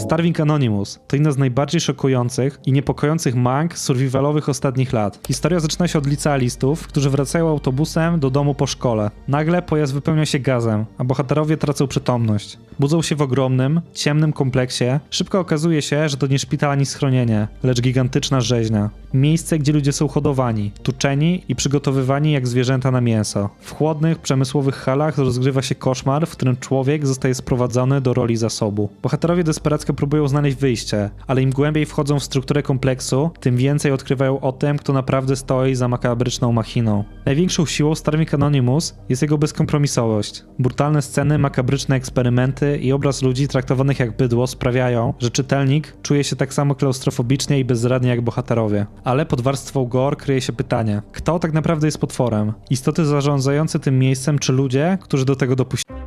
Starving Anonymous to jedna z najbardziej szokujących i niepokojących mang survivalowych ostatnich lat. Historia zaczyna się od licealistów, którzy wracają autobusem do domu po szkole. Nagle pojazd wypełnia się gazem, a bohaterowie tracą przytomność. Budzą się w ogromnym, ciemnym kompleksie. Szybko okazuje się, że to nie szpital ani schronienie, lecz gigantyczna rzeźnia. Miejsce, gdzie ludzie są hodowani, tuczeni i przygotowywani jak zwierzęta na mięso. W chłodnych, przemysłowych halach rozgrywa się koszmar, w którym człowiek zostaje sprowadzony do roli zasobu. Bohaterowie desperacko próbują znaleźć wyjście, ale im głębiej wchodzą w strukturę kompleksu, tym więcej odkrywają o tym, kto naprawdę stoi za makabryczną machiną. Największą siłą Starving Anonymous jest jego bezkompromisowość. Brutalne sceny, makabryczne eksperymenty i obraz ludzi traktowanych jak bydło sprawiają, że czytelnik czuje się tak samo klaustrofobicznie i bezradnie jak bohaterowie. Ale pod warstwą gore kryje się pytanie, kto tak naprawdę jest potworem? Istoty zarządzające tym miejscem czy ludzie, którzy do tego dopuścili?